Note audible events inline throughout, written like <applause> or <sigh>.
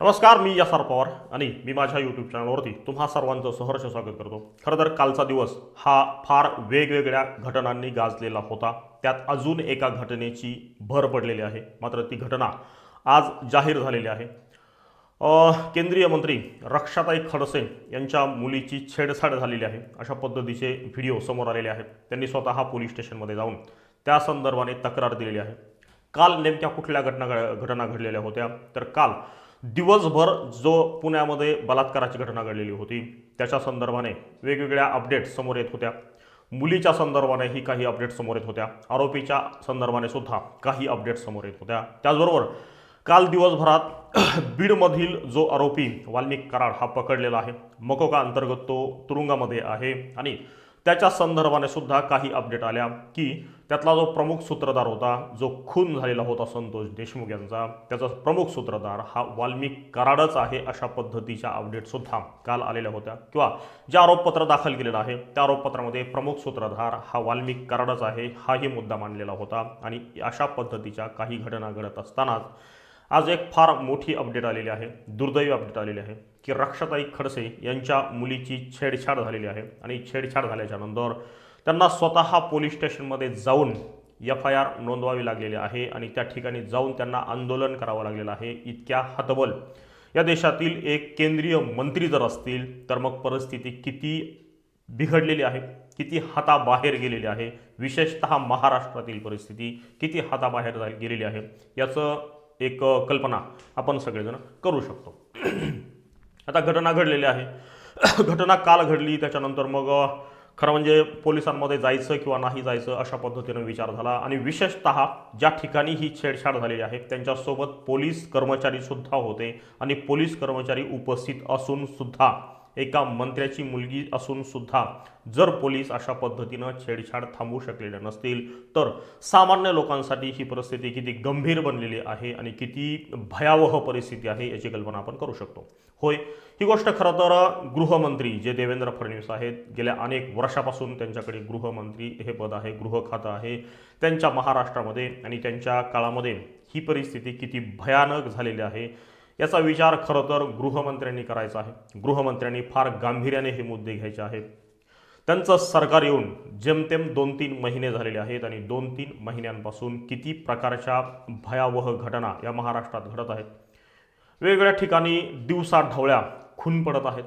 नमस्कार मी यासार पवार आणि मी माझ्या यूट्यूब चॅनलवरती तुम्हा सर्वांचं सहर्ष स्वागत करतो. खरं तर कालचा दिवस हा फार वेगवेगळ्या घटनांनी गाजलेला होता. त्यात अजून एका घटनेची भर पडलेली आहे. मात्र ती घटना आज जाहीर झालेली आहे. केंद्रीय मंत्री रक्षाताई खडसे यांच्या मुलीची छेडछाड झालेली आहे. अशा पद्धतीचे व्हिडिओ समोर आलेले आहेत. त्यांनी स्वतः पोलीस स्टेशनमध्ये जाऊन त्या संदर्भाने तक्रार दिलेली आहे. काल नेमक्या कुठल्या घटना घटना घडलेल्या होत्या? तर काल दिवसभर जो पुण्यामध्ये बलात्काराची घटना घडलेली होती त्याच्या संदर्भाने वेगवेगळ्या अपडेट्स समोर येत होत्या. मुलीच्या संदर्भानेही काही अपडेट समोर येत होत्या. आरोपीच्या संदर्भाने सुद्धा काही अपडेट्स समोर येत होत्या. त्याचबरोबर काल दिवसभरात <clears throat> बीडमधील जो आरोपी वाल्मिक कराड हा पकडलेला आहे. मकोका अंतर्गत तो तुरुंगामध्ये आहे आणि त्याच्या संदर्भाने सुद्धा काही अपडेट आल्या की त्यातला जो प्रमुख सूत्रधार होता जो खून झालेला होता संतोष देशमुख यांचा त्याचा प्रमुख सूत्रधार हा वाल्मिक कराडच आहे अशा पद्धतीच्या अपडेटसुद्धा काल आलेल्या होत्या. किंवा जे आरोपपत्र दाखल केलेलं आहे त्या आरोपपत्रामध्ये प्रमुख सूत्रधार हा वाल्मिक कराडच आहे हाही मुद्दा मांडलेला होता. आणि अशा पद्धतीच्या काही घटना घडत असतानाच आज एक फार मोठी अपडेट आलेली आहे दुर्दैवी अपडेट आलेली आहे. की रक्षाताई खडसे यांच्या मुलीची छेडछाड झालेली आहे. आणि छेडछाड झाल्याच्यानंतर त्यांना स्वतः पोलीस स्टेशनमध्ये जाऊन एफ आय आर नोंदवावी लागलेली आहे आणि त्या ठिकाणी जाऊन त्यांना आंदोलन करावं लागलेलं आहे. इतक्या हतबल. या देशातील एक केंद्रीय मंत्री जर असतील तर मग परिस्थिती किती बिघडलेली आहे किती हाताबाहेर गेलेली आहे विशेषतः महाराष्ट्रातील परिस्थिती किती हाताबाहेर गेलेली आहे याचं एक कल्पना आपण सगळेजण करू शकतो. आता घटना घडलेली आहे. <coughs> घटना काल घडली त्याच्यानंतर मग खरं म्हणजे पोलिसांमध्ये जायचं किंवा नाही जायचं अशा पद्धतीनं विचार झाला आणि विशेषतः ज्या ठिकाणी ही छेडछाड झालेली आहे त्यांच्यासोबत पोलीस कर्मचारीसुद्धा होते आणि पोलीस कर्मचारी उपस्थित असूनसुद्धा एका मंत्र्याची मुलगी असून सुद्धा जर पोलीस अशा पद्धतीनं छेडछाड थांबवू शकलेले नसतील तर सामान्य लोकांसाठी ही परिस्थिती किती गंभीर बनलेली आहे आणि किती भयावह परिस्थिती आहे याची कल्पना आपण करू शकतो. होय ही गोष्ट खरं तर गृहमंत्री जे देवेंद्र फडणवीस आहेत गेल्या अनेक वर्षापासून त्यांच्याकडे गृहमंत्री हे पद आहे गृह खातं आहे. त्यांच्या महाराष्ट्रामध्ये आणि त्यांच्या काळामध्ये ही परिस्थिती किती भयानक झालेली आहे. याचा विचार खरं तर गृहमंत्र्यांनी करायचा आहे. गृहमंत्र्यांनी फार गांभीर्याने हे मुद्दे घ्यायचे आहेत. त्यांचं सरकार येऊन जेमतेम दोन तीन महिने झालेले आहेत आणि दोन तीन महिन्यांपासून किती प्रकारच्या भयावह घटना या महाराष्ट्रात घडत आहेत. वेगवेगळ्या ठिकाणी दिवसा ढवळ्या खून पडत आहेत.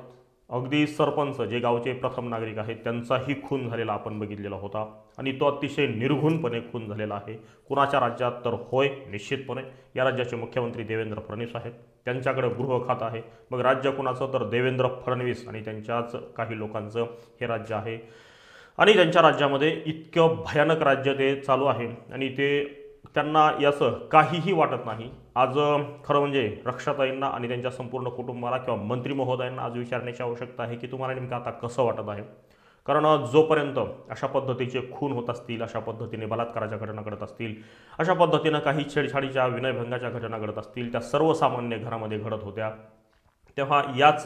अगदी सरपंच जे गावचे प्रथम नागरिक आहेत त्यांचाही खून झालेला आपण बघितलेला होता. आणि तो अतिशय निर्घुणपणे खून झालेला आहे. कुणाच्या राज्यात तर होय निश्चितपणे. या राज्याचे मुख्यमंत्री देवेंद्र फडणवीस आहेत. त्यांच्याकडे गृह खातं आहे. मग राज्य कुणाचं? तर देवेंद्र फडणवीस आणि त्यांच्याच काही लोकांचं हे राज्य आहे. आणि त्यांच्या राज्यामध्ये इतकं भयानक राज्य ते चालू आहे. आणि ते त्यांना याचं काहीही वाटत नाही. आज खरं म्हणजे रक्षाताईंना आणि त्यांच्या संपूर्ण कुटुंबाला किंवा मंत्री महोदयांना आज विचारण्याची आवश्यकता आहे की तुम्हाला नेमकं आता कसं वाटत आहे? कारण जोपर्यंत अशा पद्धतीचे खून होत असतील अशा पद्धतीने बलात्काराच्या घटना घडत असतील अशा पद्धतीनं काही छेडछाडीच्या विनयभंगाच्या घटना घडत असतील त्या सर्वसामान्य घरामध्ये घडत होत्या तेव्हा याच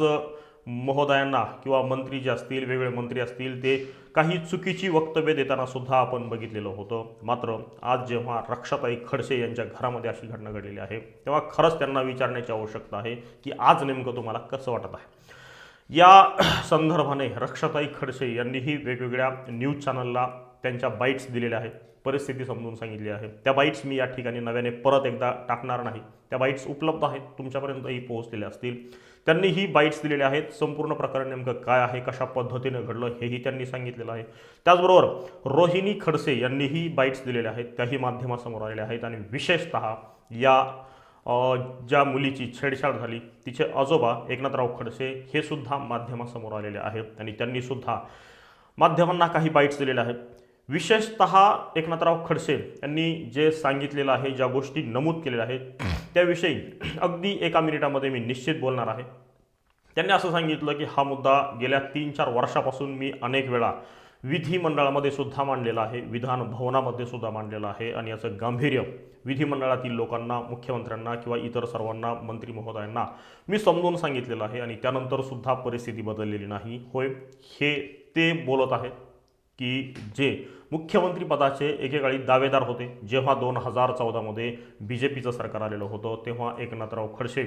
महोदयांना किंवा मंत्री जे असतील वेगवेगळे मंत्री असतील ते काही चुकीची वक्तव्य देताना सुद्धा आपण बघितलेलं होतं. मात्र आज जेव्हा रक्षाताई खडसे यांच्या घरामध्ये अशी घटना घडलेली आहे तेव्हा खरंच त्यांना विचारण्याची आवश्यकता आहे की आज नेमकं तुम्हाला कसं वाटत आहे? या संदर्भाने रक्षाताई खडसे यांनीही वेगवेगळ्या न्यूज चॅनलला त्यांच्या बाईट्स दिलेल्या आहेत. परिस्थिती समजून सांगितली आहे. त्या बाईट्स मी या ठिकाणी नव्याने परत एकदा टाकणार नाही. त्या बाईट्स उपलब्ध आहेत. तुमच्यापर्यंतही पोहोचलेल्या असतील. त्यांनी ही बाईट्स दिलेल्या आहेत. संपूर्ण प्रकरण नेमकं काय आहे? कशा पद्धतीनं घडलं? हेही त्यांनी सांगितलेलं आहे. त्याचबरोबर रोहिणी खडसे यांनीही बाईट्स दिलेल्या आहेत. त्याही माध्यमासमोर आलेल्या आहेत. आणि विशेषतः या ज्या मुलीची छेडछाड झाली तिचे आजोबा एकनाथराव खडसे हे सुद्धा माध्यमासमोर आलेले आहेत. आणि त्यांनीसुद्धा माध्यमांना काही बाईट्स दिलेल्या आहेत. विशेषतः एकनाथराव खडसे यांनी जे सांगितलेलं आहे ज्या गोष्टी नमूद केलेल्या आहेत त्याविषयी अगदी एका मिनिटामध्ये मी निश्चित बोलणार आहे. त्यांनी असं सांगितलं की हा मुद्दा गेल्या तीन चार वर्षापासून मी अनेक वेळा विधिमंडळामध्ये सुद्धा मांडलेला आहे विधान भवनामध्ये सुद्धा मांडलेलं आहे आणि याचं गांभीर्य विधिमंडळातील लोकांना मुख्यमंत्र्यांना किंवा इतर सर्वांना मंत्री महोदयांना मी समजून सांगितलेलं आहे आणि त्यानंतर सुद्धा परिस्थिती बदललेली नाही. होय हे ते बोलत आहेत. की जे मुख्यमंत्रीपदाचे एकेकाळी दावेदार होते. जेव्हा दोन हजार चौदामध्ये बी जे पीचं सरकार आलेलं होतं तेव्हा एकनाथराव खडसे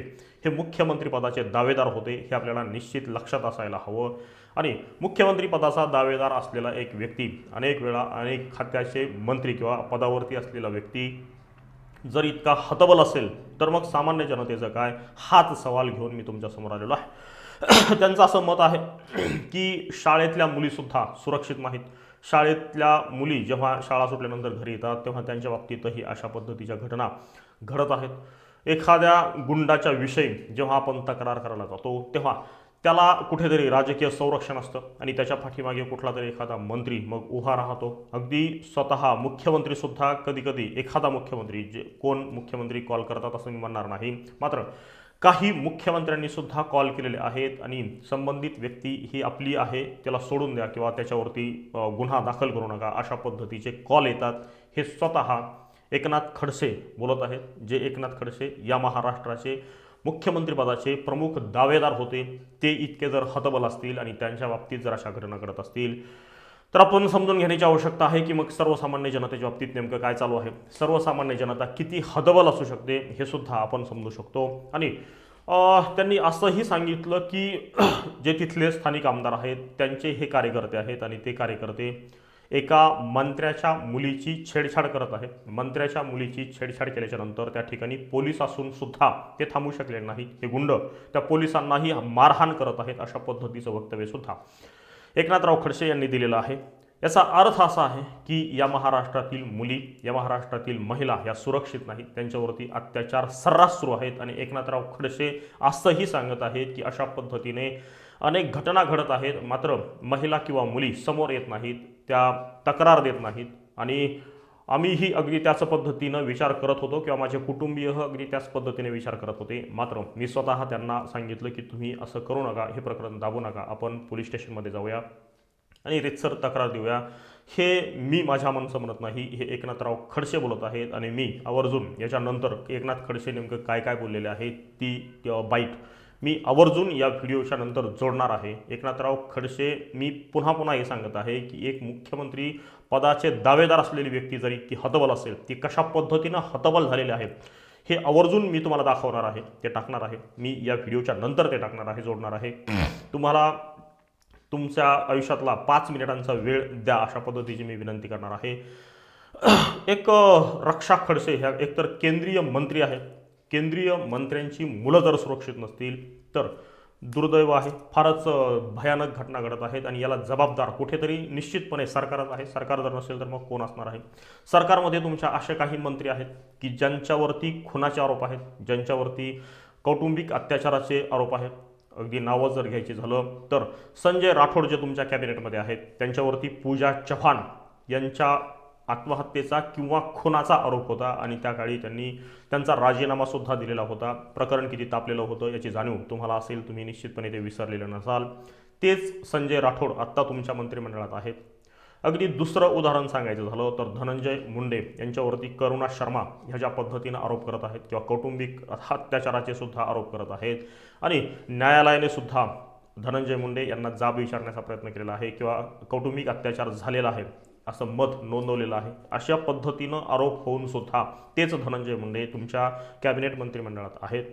हे मुख्यमंत्रीपदाचे दावेदार होते हे आपल्याला निश्चित लक्षात असायला हवं. आणि मुख्यमंत्रीपदाचा दावेदार असलेला एक व्यक्ती अनेक वेळा अनेक खात्याचे मंत्री किंवा पदावरती असलेला व्यक्ती जर इतका हतबल असेल तर मग सामान्य जनतेचं काय? हाच सवाल घेऊन मी तुमच्यासमोर आलेलो आहे. <clears throat> त्यांचं असं मत आहे की शाळेतल्या मुलीसुद्धा सुरक्षित नाहीत. शाळेतल्या मुली जेव्हा शाळा सुटल्यानंतर घरी येतात तेव्हा त्यांच्या बाबतीतही अशा पद्धतीच्या घटना घडत आहेत. एखाद्या गुंडाच्या विषयी जेव्हा आपण तक्रार करायला जातो तेव्हा त्याला कुठेतरी राजकीय संरक्षण असतं आणि त्याच्या पाठीमागे कुठला तरी एखादा मंत्री मग उभा राहतो. अगदी स्वतः मुख्यमंत्रीसुद्धा कधीकधी एखादा मुख्यमंत्री जे कोण मुख्यमंत्री कॉल करतात असं मी म्हणणार नाही. मात्र काही मुख्यमंत्र्यांनी सुद्धा कॉल केलेले आहेत आणि संबंधित व्यक्ती ही आपली आहे त्याला सोडून द्या किंवा त्याच्यावरती गुन्हा दाखल करू नका अशा पद्धतीचे कॉल येतात. हे स्वतः एकनाथ खडसे बोलत आहेत जे एकनाथ खडसे या महाराष्ट्राचे मुख्यमंत्रीपदाचे प्रमुख दावेदार होते. ते इतके जर हतबल असतील आणि त्यांच्या बाबतीत जर अशा घटना घडत असतील तर आपण समजून घेण्याची आवश्यकता आहे की मग सर्वसामान्य जनतेच्या बाबतीत नेमकं काय चालू आहे? सर्वसामान्य जनता किती हदबल असू शकते हे सुद्धा आपण समजू शकतो. आणि त्यांनी असंही सांगितलं की <clears throat> जे तिथले स्थानिक आमदार आहेत त्यांचे हे कार्यकर्ते आहेत आणि ते कार्यकर्ते एका मंत्र्याच्या मुलीची छेडछाड करत आहेत. मंत्र्याच्या मुलीची छेडछाड केल्याच्यानंतर त्या ठिकाणी पोलीस असून सुद्धा ते थांबू शकले नाही हे गुंड त्या पोलिसांनाही मारहाण करत आहेत अशा पद्धतीचं वक्तव्य सुद्धा. एकनाथराव खडसे यांनी दिलेला आहे. याचा अर्थ असा आहे की या महाराष्ट्रातील मुली या महाराष्ट्रातील महिला या सुरक्षित नाहीत. त्यांच्यावरती अत्याचार सर्रास सुरू आहेत आणि एकनाथराव खडसे असंही सांगत आहेत की अशा पद्धतीने अनेक घटना घडत आहेत. मात्र महिला किंवा मुली समोर येत नाहीत त्या तक्रार देत नाहीत आणि आम्हीही अगदी त्याच पद्धतीनं विचार करत होतो किंवा माझे कुटुंबीय अगदी त्याच पद्धतीने विचार करत होते. मात्र मी स्वतः त्यांना सांगितलं की तुम्ही असं करू नका हे प्रकरण दाबू नका. आपण पोलीस स्टेशनमध्ये जाऊया आणि रितसर तक्रार देऊया. हे मी माझ्या मनसं म्हणत नाही. हे एकनाथराव खडसे बोलत आहेत आणि मी आवर्जून याच्यानंतर एकनाथ खडसे नेमकं काय काय बोललेले आहे ती बाईट मी आवर्जून या व्हिडिओच्या नंतर जोडणार आहे. एकनाथराव खडसे मी पुन्हा पुन्हा हे सांगत आहे की एक मुख्यमंत्री पदाचे दावेदार असलेली व्यक्ती जरी ती हतबल असेल ती कशा पद्धतीनं हतबल झालेले आहे हे आवर्जून मी तुम्हाला दाखवणार आहे ते टाकणार आहे. मी या व्हिडिओच्या नंतर ते टाकणार आहे जोडणार आहे. तुम्हाला तुमच्या आयुष्यातला पाच मिनिटांचा वेळ द्या अशा पद्धतीची मी विनंती करणार आहे. एक रक्षा खडसे ह्या एकतर केंद्रीय मंत्री आहेत. केंद्रीय मंत्र्यांची मुलं जर सुरक्षित नसतील तर दुर्दैव आहे. फारच भयानक घटना घडत आहेत आणि याला जबाबदार कुठेतरी निश्चितपणे सरकारच आहे. सरकार जर नसेल तर मग कोण असणार आहे? सरकारमध्ये तुमच्या असे काही मंत्री आहेत की ज्यांच्यावरती खुनाचे आरोप आहेत ज्यांच्यावरती कौटुंबिक अत्याचाराचे आरोप आहेत. अगदी नावं जर घ्यायची झालं तर संजय राठोड जे तुमच्या कॅबिनेटमध्ये आहेत. त्यांच्यावरती पूजा चव्हाण यांच्या आत्महत्येचा किंवा खुनाचा आरोप होता आणि त्या काळी त्यांनी त्यांचा राजीनामासुद्धा दिलेला होता. प्रकरण किती तापलेलं होतं याची जाणीव तुम्हाला असेल तुम्ही निश्चितपणे ते विसरलेलं नसाल. तेच संजय राठोड आत्ता तुमच्या मंत्रिमंडळात आहेत. अगदी दुसरं उदाहरण सांगायचं झालं तर धनंजय मुंडे यांच्यावरती करुणा शर्मा ह्या ज्या पद्धतीनं आरोप करत आहेत किंवा कौटुंबिक अत्याचाराचे सुद्धा आरोप करत आहेत आणि न्यायालयाने सुद्धा धनंजय मुंडे यांना जाब विचारण्याचा प्रयत्न केलेला आहे किंवा कौटुंबिक अत्याचार झालेला आहे. असं मत नोंदवलेलं आहे. अशा पद्धतीनं आरोप होऊन सुद्धा तेच धनंजय मुंडे तुमच्या कॅबिनेट मंत्रिमंडळात आहेत.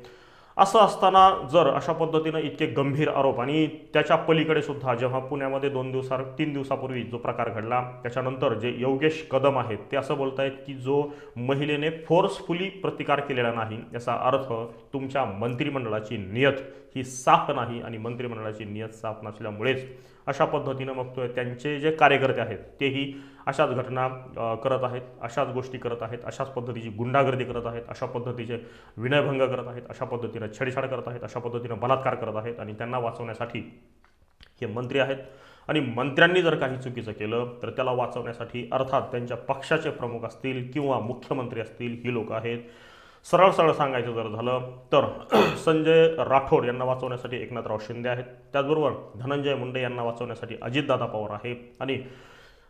असं असताना जर अशा पद्धतीनं इतके गंभीर आरोप आणि त्याच्या पलीकडे सुद्धा जेव्हा पुण्यामध्ये दोन दिवसा तीन दिवसापूर्वी जो प्रकार घडला त्याच्यानंतर जे योगेश कदम आहेत ते असं बोलतायत की जो महिलेने फोर्सफुली प्रतिकार केलेला नाही याचा अर्थ तुमच्या मंत्रिमंडळाची नियत ही साफ नाही आणि मंत्रिमंडळाची नियत साफ नसल्यामुळेच अशा पद्धतीनं मग तो- त्यांचे जे कार्यकर्ते आहेत तेही अशाच घटना करत आहेत अशाच गोष्टी करत आहेत अशाच पद्धतीची गुंडागर्दी करत आहेत अशा पद्धतीचे विनयभंग करत आहेत अशा पद्धतीनं छेडछाड करत आहेत अशा पद्धतीनं बलात्कार करत आहेत आणि त्यांना वाचवण्यासाठी हे मंत्री आहेत. आणि मंत्र्यांनी जर काही चुकीचं केलं तर त्याला वाचवण्यासाठी अर्थात त्यांच्या पक्षाचे प्रमुख असतील किंवा मुख्यमंत्री असतील ही लोक आहेत. सरळ सरळ सांगायचं जर झालं तर <clears throat> संजय राठोड यांना वाचवण्यासाठी एकनाथराव शिंदे आहेत. त्याचबरोबर धनंजय मुंडे यांना वाचवण्यासाठी अजितदादा पवार आहे. आणि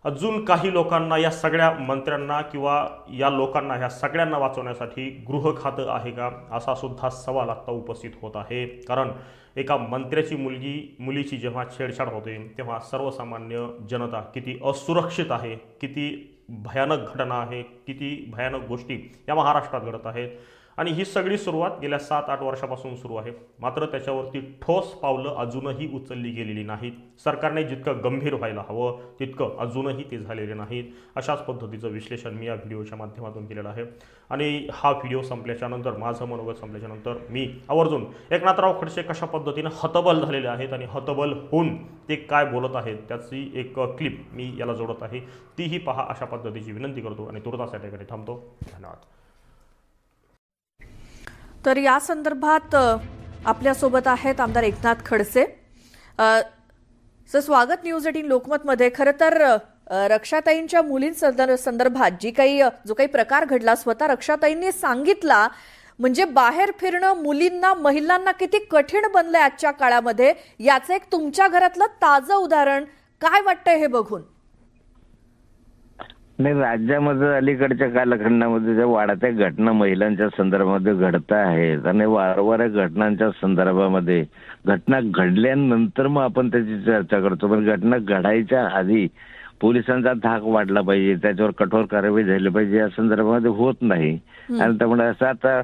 अजून काही लोकांना या सगळ्या मंत्र्यांना किंवा या लोकांना ह्या सगळ्यांना वाचवण्यासाठी गृह खातं आहे का? असा सुद्धा सवाल आत्ता उपस्थित होत आहे. कारण एका मंत्र्याची मुलगी मुलीची जेव्हा छेडछाड होते तेव्हा सर्वसामान्य जनता किती असुरक्षित आहे किती भयानक घटना आहे किती भयानक गोष्टी या महाराष्ट्रात घडत आहेत. आणि ही सगळी सुरुवात गेल्या सात आठ वर्षापासून सुरू आहे. मात्र त्याच्यावरती ठोस पावलं अजूनही उचलली गेलेली नाहीत. सरकारने जितकं गंभीर व्हायला हवं तितकं अजूनही ते झालेले नाहीत. अशाच पद्धतीचं विश्लेषण मी या व्हिडिओच्या माध्यमातून केलेलं आहे. आणि हा व्हिडिओ संपल्याच्यानंतर माझं मनोगत संपल्याच्यानंतर मी आवर्जून एकनाथराव खडसे कशा पद्धतीनं हतबल झालेले आहेत आणि हतबल होऊन ते काय बोलत आहेत त्याची एक क्लिप मी याला जोडत आहे. तीही पहा अशा पद्धतीची विनंती करतो आणि तुर्तास या ठिकाणी थांबतो. धन्यवाद. तर या संदर्भात आपल्यासोबत आहेत आमदार एकनाथ खडसे. सर स्वागत न्यूज एटीन लोकमतमध्ये. खरं तर रक्षाताईंच्या मुलींसंदर- संदर्भात जी काही जो काही प्रकार घडला स्वतः रक्षाताईंनी सांगितला म्हणजे बाहेर फिरणं मुलींना महिलांना किती कठीण बनलंय आजच्या काळामध्ये याचं एक तुमच्या घरातलं ताजं उदाहरण काय वाटतंय हे बघून? नाही राज्यामध्ये अलीकडच्या कालखंडामध्ये ज्या वाढत्या घटना महिलांच्या संदर्भामध्ये घडत आहेत आणि वारंवार या घटनांच्या संदर्भामध्ये घटना घडल्यानंतर मग आपण त्याची चर्चा करतो. पण घटना घडायच्या आधी पोलिसांचा धाक वाढला पाहिजे त्याच्यावर कठोर कारवाई झाली पाहिजे या संदर्भामध्ये होत नाही. आणि त्यामुळे असं आता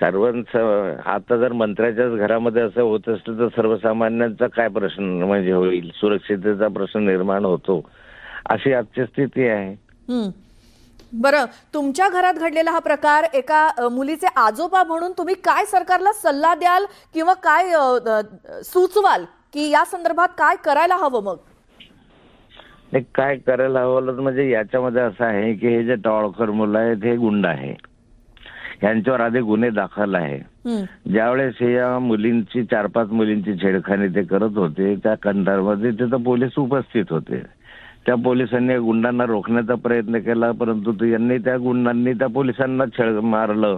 सर्वांचं आता जर मंत्र्याच्याच घरामध्ये असं होत असलं तर सर्वसामान्यांचा काय प्रश्न म्हणजे होईल? सुरक्षिततेचा प्रश्न निर्माण होतो. अशी आजची स्थिती आहे. बरं तुमच्या घरात घडलेला हा प्रकार एका मुलीचे आजोबा म्हणून तुम्ही काय सरकारला सल्ला द्याल किंवा काय सुचवाल की या संदर्भात काय करायला हवं मग? काय करायला हवं म्हणजे याच्यामध्ये असं आहे की हे जे टॉळकर मुलं आहेत हे गुंड आहे. यांच्यावर आधी गुन्हे दाखल आहे. ज्यावेळेस हे या मुलींची चार पाच मुलींची छेडखानी ते करत होते त्या कंधारमध्ये तिथं पोलीस उपस्थित होते. त्या पोलिसांनी गुंडांना रोखण्याचा प्रयत्न केला परंतु यांनी त्या गुंडांनी त्या पोलिसांना छळ मारलं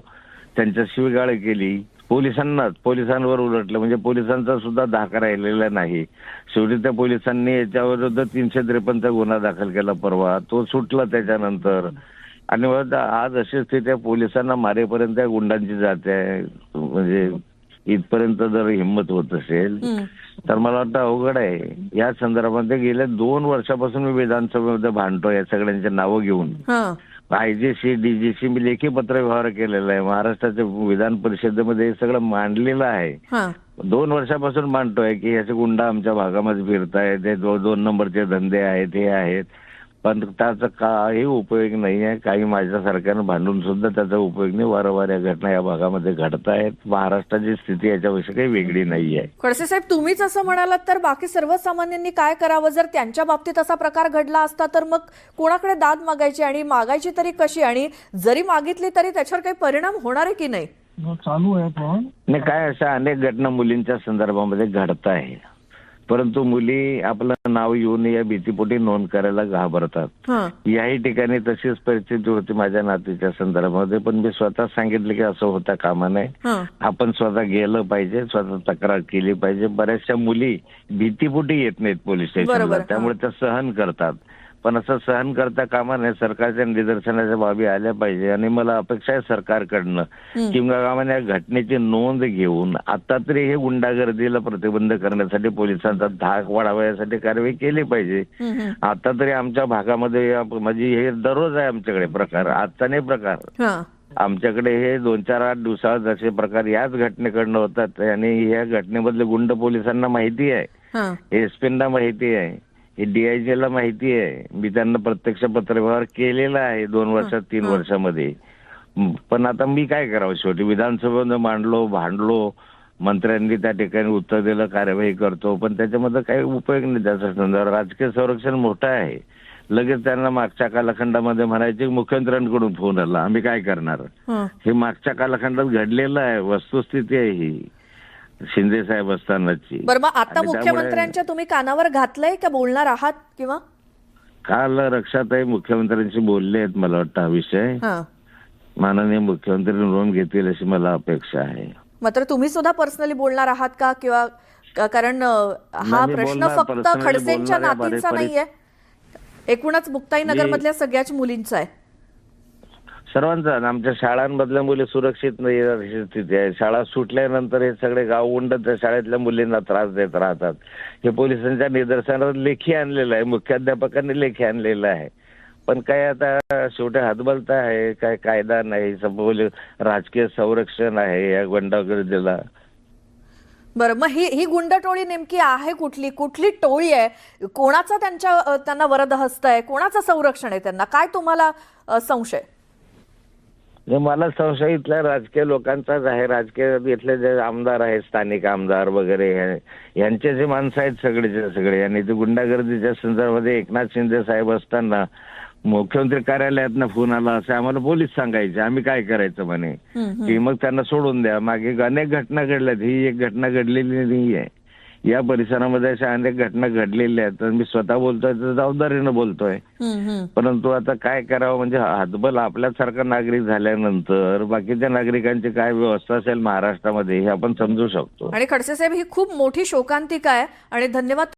त्यांच्या गाळ केली. पोलिसांनाच पोलिसांवर उलटलं. म्हणजे पोलिसांचा सुद्धा धाक राहिलेला नाही. शेवटी त्या पोलिसांनी याच्याविरुद्ध तीनशे त्रेपन्नचा गुन्हा दाखल केला परवा. तो सुटला त्याच्यानंतर. आणि आज अशी स्थिती पोलिसांना मारेपर्यंत त्या गुंडांची जाते आहे. म्हणजे इथपर्यंत जर हिंमत होत असेल. तर मला वाटतं अवघड आहे या संदर्भामध्ये गेल्या दोन वर्षापासून मी विधानसभेमध्ये भांडतोय या सगळ्यांची नावं घेऊन. आयजीसी डीजीसी मी लेखी पत्र व्यवहार केलेला आहे महाराष्ट्राच्या विधान परिषदेमध्ये हे सगळं मांडलेलं आहे. दोन वर्षापासून मांडतोय की याचे गुंडा आमच्या भागामध्ये फिरतायत हे दोन नंबरचे धंदे आहेत हे आहेत पण त्याचा काही उपयोग नाही आहे. काही माझ्या सरकारनं भांडून सुद्धा त्याचा उपयोग नाही. वारंवार या घटना या भागामध्ये घडत आहेत. महाराष्ट्राची स्थिती याच्याविषयी काही वेगळी नाही आहे. खडसे साहेब तुम्हीच असं म्हणालात तर बाकी सर्वसामान्यांनी काय करावं? जर त्यांच्या बाबतीत असा प्रकार घडला असता तर मग कोणाकडे दाद मागायची आणि मागायची तरी कशी? आणि जरी मागितली तरी त्याच्यावर काही परिणाम होणार आहे की नाही? जो चालू आहे पण. नाही काय अशा अनेक घटना मुलींच्या संदर्भामध्ये घडत आहे. परंतु मुली आपलं नाव येऊन या भीतीपोटी नोंद करायला घाबरतात. याही ठिकाणी तशीच परिस्थिती होती माझ्या नातीच्या संदर्भामध्ये पण मी स्वतः सांगितलं की असं होता कामा नये. आपण स्वतः गेलं पाहिजे स्वतः तक्रार केली पाहिजे. बऱ्याचशा मुली भीतीपोटी येत नाहीत पोलीस स्टेशनला त्यामुळे त्या सहन करतात. पण असं सहन करता कामा नये सरकारच्या निदर्शनाच्या बाबी आल्या पाहिजे आणि मला अपेक्षा आहे सरकारकडनं. किंवा या घटनेची नोंद घेऊन आता तरी हे गुंडागर्दीला प्रतिबंध करण्यासाठी पोलिसांचा धाक वाढावा यासाठी कारवाई केली पाहिजे. आता तरी आमच्या भागामध्ये म्हणजे हे दररोज आहे आमच्याकडे प्रकार आजचा नाही प्रकार. आमच्याकडे हे दोन चार आठ दिवसात जसे प्रकार याच घटनेकडनं होतात आणि या घटनेमधले गुंड पोलिसांना माहिती आहे हं. एसपींना माहिती आहे हे डीआयजी ला माहिती आहे. मी त्यांना प्रत्यक्ष पत्रव्यवहार केलेला आहे दोन वर्षात तीन वर्षामध्ये. पण आता मी काय करावं शेवटी? विधानसभेमध्ये मांडलो भांडलो मंत्र्यांनी त्या ठिकाणी उत्तर दिलं कार्यवाही करतो पण त्याच्यामध्ये काही उपयोग नाही. त्याचा संदर्भ राजकीय संरक्षण मोठं आहे. लगेच त्यांना मागच्या कालखंडामध्ये म्हणायचे मुख्यमंत्र्यांकडून फोन आला. आम्ही काय करणार. हे मागच्या कालखंडात घडलेलं आहे. वस्तुस्थिती आहे ही. शिंदे साहेब असतानाची. बरं मग आता आणि त्यामुळे- मुख्यमंत्र्यांच्या तुम्ही कानावर घातलंय का बोलणार आहात किंवा? काल रक्षाताई मुख्यमंत्र्यांशी बोलले आहेत मला वाटतं हा विषय. हं. माननीय मुख्यमंत्री नोंद घेतील अशी मला अपेक्षा आहे. मात्र तुम्ही सुद्धा पर्सनली बोलणार आहात का किंवा का- कारण अ, हा नाही, मी प्रश्न बोलणार, फक्त personally खडसेंच्या बोलणार नातींचा नाहीये. एकूणच मुक्ताईनगर मधल्या सगळ्याच मुलींचं आहे. सर्वांचा आमच्या शाळांमधल्या मुली सुरक्षित नाही स्थिती आहे. शाळा सुटल्यानंतर हे सगळे गाव शाळेतल्या मुलींना त्रास देत राहतात. हे पोलिसांच्या निदर्शनात लेखी आणलेलं आहे. मुख्याध्यापकांनी लेखी आणलेलं आहे. पण काय आता शेवटी हातबलता आहे काय कायदा नाही. संपवले राजकीय संरक्षण आहे या गुंडागर्दीला बरं मग ही ही गुंड टोळी नेमकी आहे कुठली? कुठली टोळी आहे? कोणाचा त्यांच्या त्यांना वरदहस्त आहे? कोणाचं संरक्षण आहे त्यांना? काय तुम्हाला संशय? मला संशय इथल्या राजकीय लोकांचाच आहे. राजकीय इथले जे आमदार आहेत स्थानिक आमदार वगैरे यांचे जे माणसं आहेत सगळेचे सगळे. आणि ते गुंडागर्दीच्या संदर्भामध्ये एकनाथ शिंदे साहेब असताना मुख्यमंत्री कार्यालयातनं फोन आला असं आम्हाला पोलीस सांगायचे. आम्ही काय करायचं म्हणे? की मग त्यांना सोडून द्या. मागे अनेक घटना घडल्यात. ही एक घटना घडलेली नाही आहे. या परिसरामध्ये अशा अनेक घटना घडलेल्या आहेत. तर मी स्वतः बोलतोय तर जबाबदारीनं बोलतोय. परंतु आता काय करावं? म्हणजे हातबल आपल्यासारखा नागरिक झाल्यानंतर बाकीच्या नागरिकांची काय व्यवस्था असेल महाराष्ट्रामध्ये हे आपण समजू शकतो. आणि खडसे साहेब ही खूप मोठी शोकांतिका आहे आणि धन्यवाद